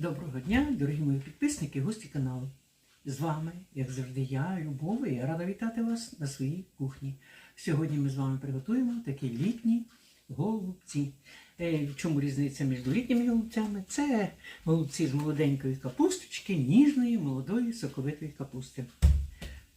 Доброго дня, дорогі мої підписники, гості каналу. З вами, як завжди, я, Любов, і я рада вітати вас на своїй кухні. Сьогодні ми з вами приготуємо такі літні голубці. Е, В чому різниця між літніми голубцями? Це голубці з молоденької капусточки, ніжної, молодої, соковитої капусти.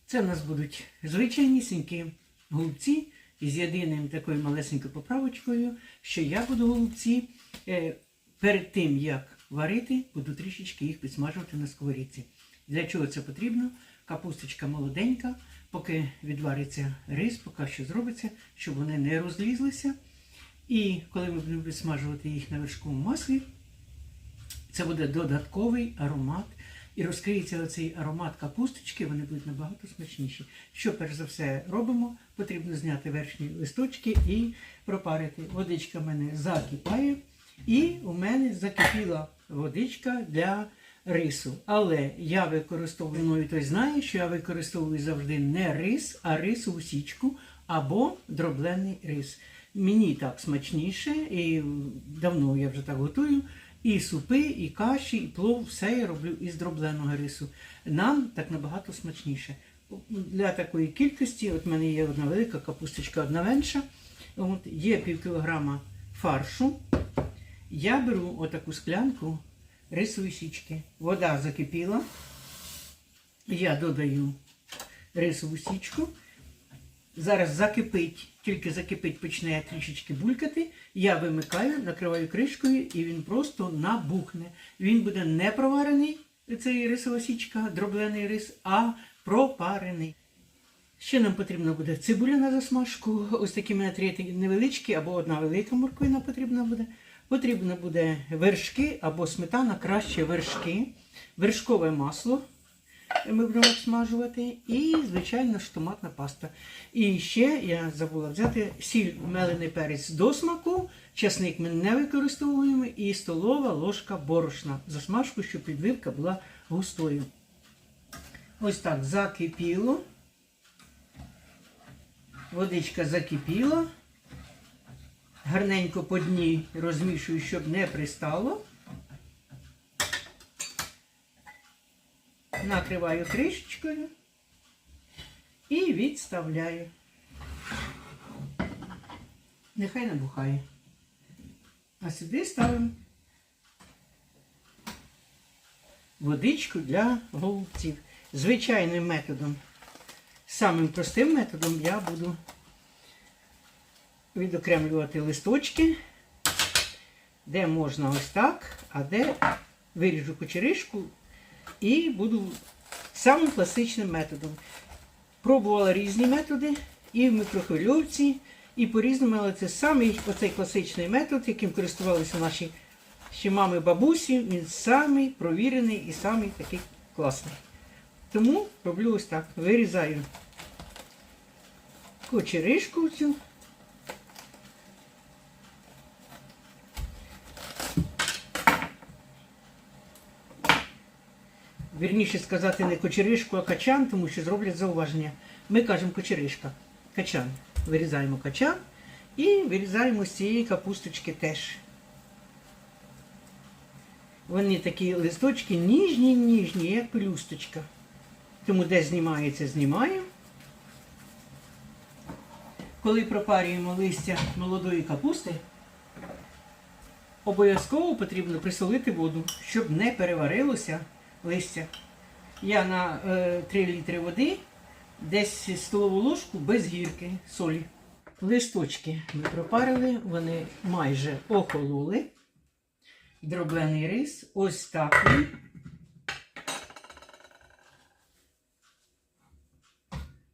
Це в нас будуть звичайнісінькі голубці із єдиним такою малесенькою поправочкою, що я буду голубці е, перед тим, як варити, буду трішечки їх підсмажувати на сковорідці. Для чого це потрібно? Капусточка молоденька, поки відвариться рис, поки що зробиться, щоб вони не розлізлися. І коли ми будемо підсмажувати їх на вершковому маслі, це буде додатковий аромат. І розкриється оцей аромат капусточки, вони будуть набагато смачніші. Що перш за все робимо? Потрібно зняти верхні листочки і пропарити. Водичка в мене закипає, і у мене закипіла водичка для рису. Але я використовую, мною той знає, що я використовую завжди не рис, а рисову січку або дроблений рис. Мені так смачніше, і давно я вже так готую. І супи, і каші, і плов, все я роблю із дробленого рису. Нам так набагато смачніше. Для такої кількості, от в мене є одна велика капусточка, одна менша. От, є пів кілограма фаршу. Я беру отаку склянку рисової січки. Вода закипіла. Я додаю рисову січку. Зараз закипить, тільки закипить, почне трішечки булькати. Я вимикаю, накриваю кришкою і він просто набухне. Він буде не проварений, цей рисова дроблений рис, а пропарений. Ще нам потрібна буде цибуля на засмажку. Ось такі мене три невеличкі або одна велика морквина потрібна буде. Потрібно буде вершки або сметана, краще вершки, вершкове масло ми будемо смажувати. І, звичайно ж, томатна паста. І ще я забула взяти сіль, мелений перець до смаку, часник ми не використовуємо, і столова ложка борошна. Засмажку, щоб підливка була густою. Ось так закипіло. Водичка закипіла. Гарненько по дні розмішую, щоб не пристало. накриваю кришечкою і відставляю. Нехай набухає. А сюди ставимо водичку для голубців. Звичайним методом, самим простим методом я буду відокремлювати листочки, де можна ось так, а де виріжу кучеришку і буду самим класичним методом. Пробувала різні методи і в мікрохвильовці, і по-різному, але це самий оцей класичний метод, яким користувалися наші ще мами бабусі, він самий провірений і самий такий класний. Тому роблю ось так. Вирізаю кочеришку цю. Вірніше сказати не кочеришку, а качан, тому що зроблять зауваження. Ми кажемо кочеришка. Качан. Вирізаємо качан і вирізаємо з цієї капусточки теж. Вони такі листочки ніжні, ніжні, як пелюсточка. Тому де знімається, знімаємо. Коли пропарюємо листя молодої капусти, обов'язково потрібно присолити воду, щоб не переварилося листя. Я на е, 3 літри води, десь столову ложку без гірки солі. Листочки ми пропарили, вони майже охололи. Дроблений рис. Ось так.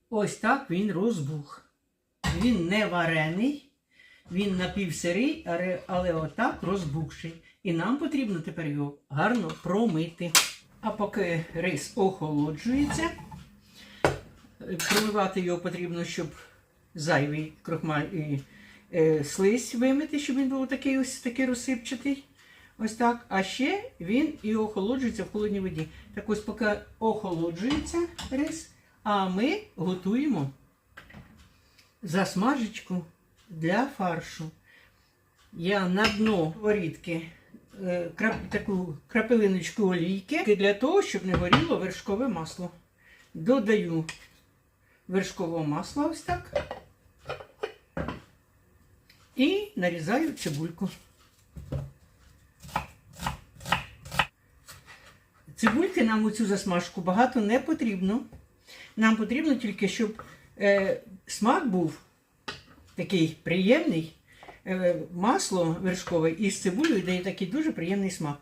Ось так він розбух. Він не варений, він напівсирий, але отак розбухший. І нам потрібно тепер його гарно промити. А поки рис охолоджується, промивати його потрібно, щоб зайвий крохмаль і е, слизь вимити, щоб він був такий ось такий розсипчатий. Ось так. А ще він і охолоджується в холодній воді. Так ось поки охолоджується рис, а ми готуємо засмажечку для фаршу. Я на дно ворітки крап- таку крапелиночку олійки для того, щоб не горіло вершкове масло. Додаю вершкового масла ось так. І нарізаю цибульку. Цибульки нам у цю засмажку багато не потрібно. Нам потрібно тільки, щоб е, смак був такий приємний. Е, масло вершкове із цибулею дає такий дуже приємний смак.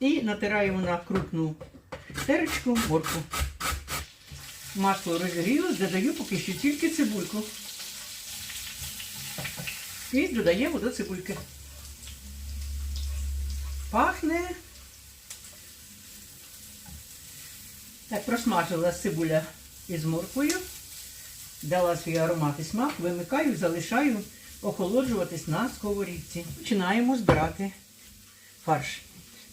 І натираємо на крупну терочку морку. Масло розігріло, додаю поки що тільки цибульку. І додаємо до цибульки. Пахне. Так, просмажилась цибуля із морквою, дала свій аромат і смак, вимикаю, залишаю охолоджуватись на сковорідці. Починаємо збирати фарш.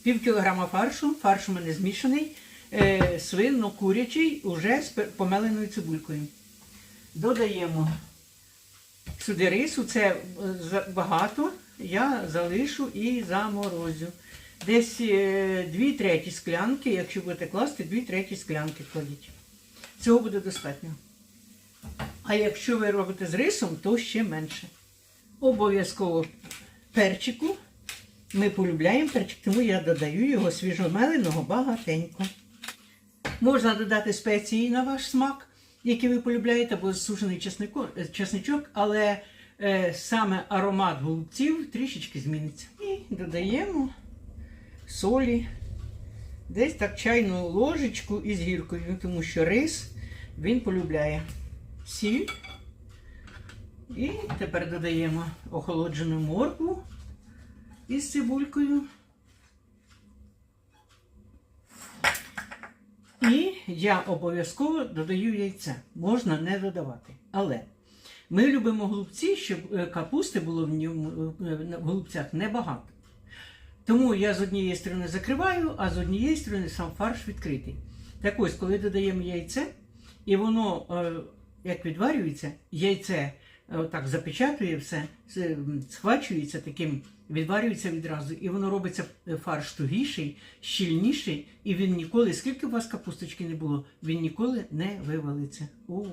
Пів кілограма фаршу, фарш у мене змішаний, е, свинно-курячий, уже з помеленою цибулькою. Додаємо сюди рису, це е, багато, я залишу і заморозю. Десь е, дві треті склянки, якщо будете класти, дві треті склянки кладіть. Цього буде достатньо. А якщо ви робите з рисом, то ще менше. Обов'язково перчику. Ми полюбляємо перчик, тому я додаю його свіжомеленого багатенько. Можна додати спеції на ваш смак, які ви полюбляєте, або сушений е, чесничок, але е, саме аромат голубців трішечки зміниться. І додаємо солі, десь так чайну ложечку із гіркою, тому що рис він полюбляє сіль. І тепер додаємо охолоджену моркву із цибулькою. І я обов'язково додаю яйце. Можна не додавати. Але ми любимо голубці, щоб е, капусти було в, ньому, е, в голубцях небагато. Тому я з однієї сторони закриваю, а з однієї сторони сам фарш відкритий. Так ось, коли додаємо яйце, і воно е, як відварюється, яйце е, так запечатує все, схвачується таким, відварюється відразу, і воно робиться е, фарш тугіший, щільніший, і він ніколи, скільки у вас капусточки не було, він ніколи не вивалиться у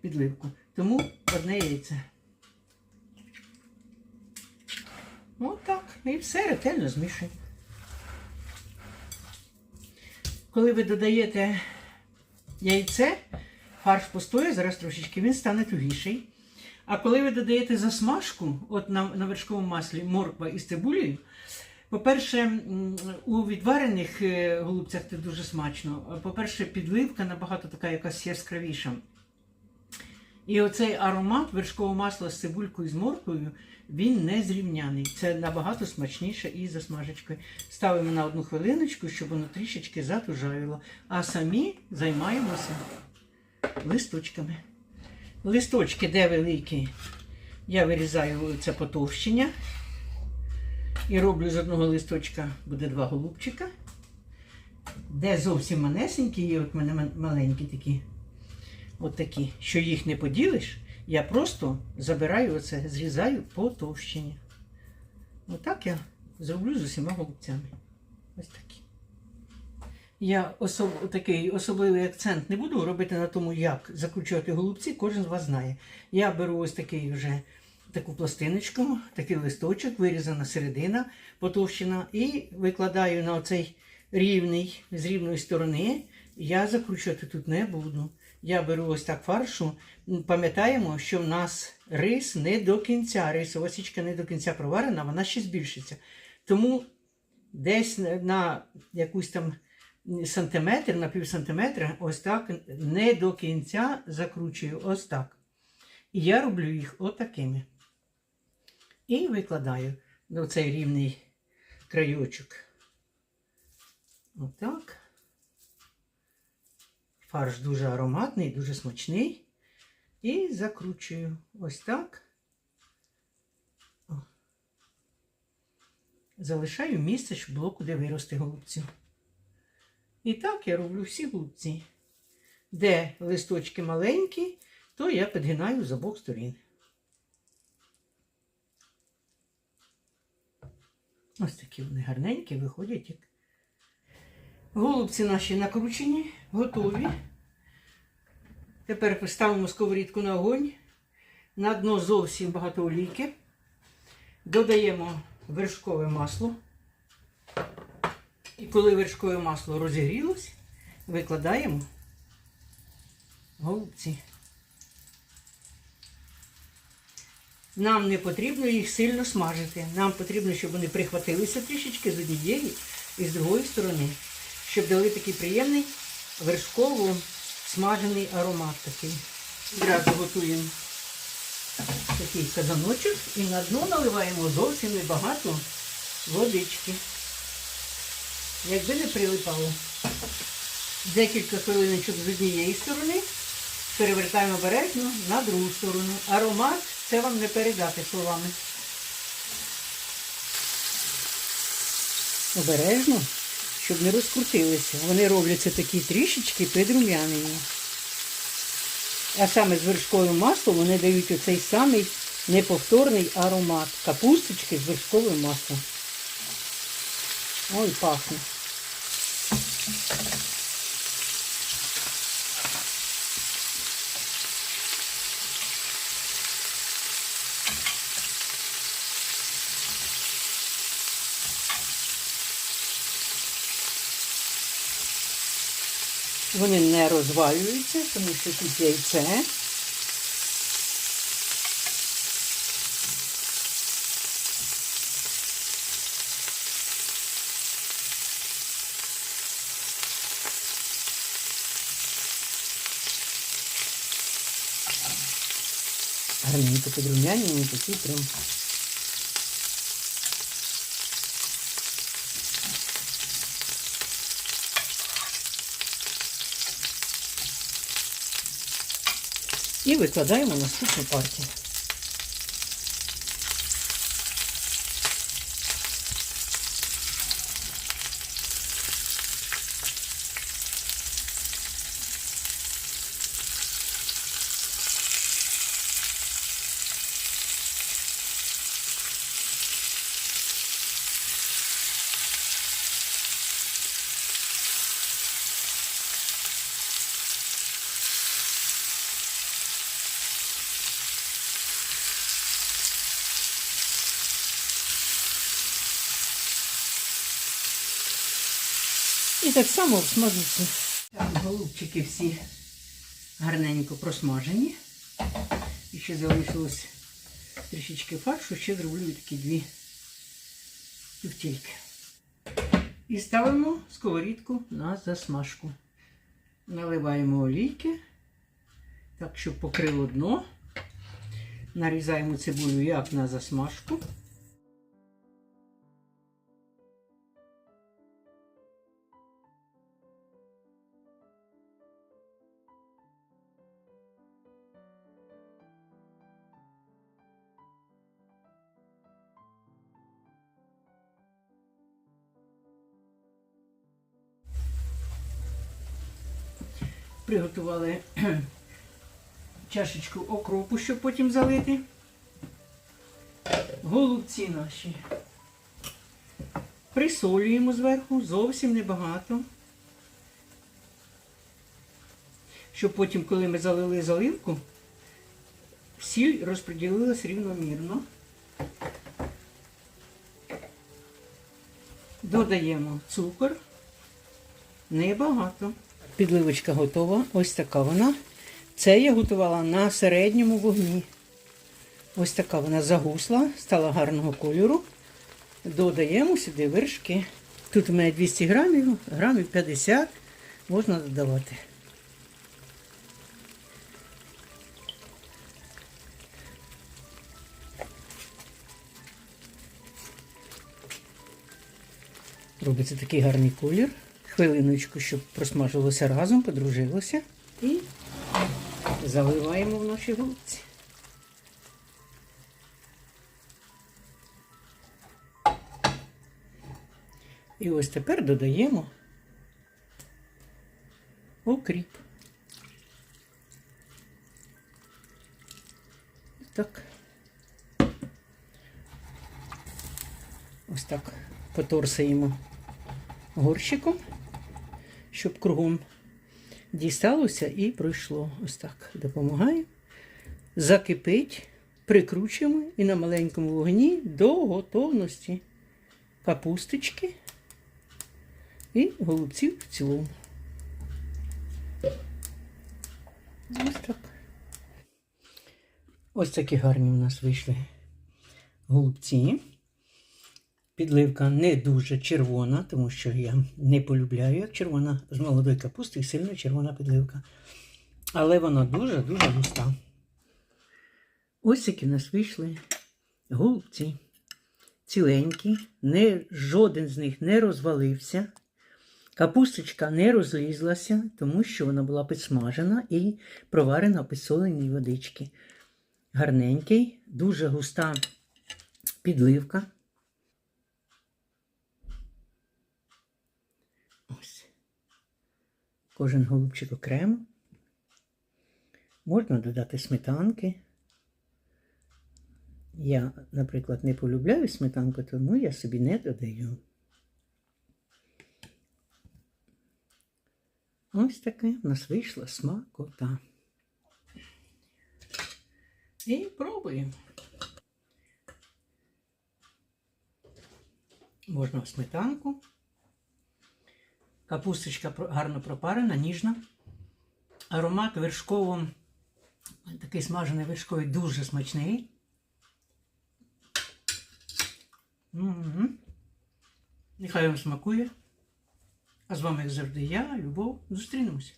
підливку. Тому одне яйце. Отак. І все ретельно змішуємо. Коли ви додаєте яйце, фарш постоє, зараз трошечки він стане тугіший. А коли ви додаєте засмажку, от на, на вершковому маслі морква із цибулею, по-перше, у відварених е, голубцях це дуже смачно. По-перше, підливка набагато така якась яскравіша. І оцей аромат вершкового масла з цибулькою з морквою, він не зрівняний. Це набагато смачніше і засмажечкою. Ставимо на одну хвилиночку, щоб воно трішечки затужавіло. А самі займаємося листочками. Листочки, де великі, я вирізаю це потовщення. І роблю з одного листочка буде два голубчика. Де зовсім манесенькі, є от мене маленькі такі, от такі, що їх не поділиш, я просто забираю оце, зрізаю потовщення. Отак я зроблю з усіма голубцями. Ось такі. Я особ... такий особливий акцент не буду робити на тому, як закручувати голубці, кожен з вас знає. Я беру ось такий вже таку пластиночку, такий листочок, вирізана середина, потовщена, і викладаю на оцей рівний, з рівної сторони. Я закручувати тут не буду. Я беру ось так фаршу. Пам'ятаємо, що в нас рис не до кінця, рисова січка не до кінця проварена, вона ще збільшиться. Тому десь на- на якусь там сантиметр, на пів сантиметра, ось так не до кінця закручую, ось так. І я роблю їх отакими. І викладаю на цей рівний краючок. Отак. Фарш дуже ароматний, дуже смачний. І закручую ось так. Залишаю місце, щоб було куди вирости голубців. І так я роблю всі голубці. Де листочки маленькі, то я підгинаю з обох сторін. Ось такі вони гарненькі, виходять як. Голубці наші накручені, готові. Тепер поставимо сковорідку на огонь. На дно зовсім багато олійки. Додаємо вершкове масло. І коли вершкове масло розігрілось, викладаємо голубці. Нам не потрібно їх сильно смажити. Нам потрібно, щоб вони прихватилися трішечки з однієї і з другої сторони, щоб дали такий приємний вершково смажений аромат такий. Одразу готуємо такий казаночок і на дно наливаємо зовсім небагато водички. Якби не прилипало. Декілька хвилиночок з однієї сторони, перевертаємо обережно на другу сторону. Аромат це вам не передати словами. Обережно, щоб не розкрутилися. Вони робляться такі трішечки підрум'янені. А саме з вершковим маслом вони дають оцей самий неповторний аромат капусточки з вершковим маслом. Ой, пахне. Вони не розвалюються, тому що тут яйце. Гарненько підрумянені, такі прям. І викладаємо наступну партію. І так само обсмажуються. Так, голубчики всі гарненько просмажені. І ще залишилось трішечки фаршу, ще зроблю такі дві тівтільки. І ставимо сковорідку на засмажку. Наливаємо олійки, так, щоб покрило дно. Нарізаємо цибулю як на засмажку. Приготували чашечку окропу, щоб потім залити. Голубці наші. Присолюємо зверху, зовсім небагато. Щоб потім, коли ми залили заливку, сіль розподілилась рівномірно. Додаємо цукор. Небагато. Підливочка готова. Ось така вона. Це я готувала на середньому вогні. Ось така вона загусла, стала гарного кольору. Додаємо сюди вершки. Тут у мене 200 грамів, грамів 50 можна додавати. Робиться такий гарний колір. Хвилиночку, щоб просмажилося разом, подружилося. І заливаємо в наші голубці. І ось тепер додаємо окріп. Так. Ось так поторсаємо горщиком, щоб кругом дісталося і пройшло. Ось так допомагає. Закипить, прикручуємо і на маленькому вогні до готовності капусточки і голубців в цілому. Ось так. Ось такі гарні у нас вийшли голубці. Підливка не дуже червона, тому що я не полюбляю, як червона з молодої капусти і сильно червона підливка. Але вона дуже-дуже густа. Ось які в нас вийшли голубці. Ціленькі, не, жоден з них не розвалився. Капусточка не розлізлася, тому що вона була підсмажена і проварена в підсоленій водички. Гарненький, дуже густа підливка. Ось. Кожен голубчик окремо. Можна додати сметанки. Я, наприклад, не полюбляю сметанку, тому я собі не додаю. Ось таке в нас вийшла смакота. І пробуємо. Можна сметанку. Капусточка гарно пропарена, ніжна. Аромат вершково, такий смажений вершковий, дуже смачний. Угу. Нехай вам смакує. А з вами, як завжди, я, Любов. Зустрінемось.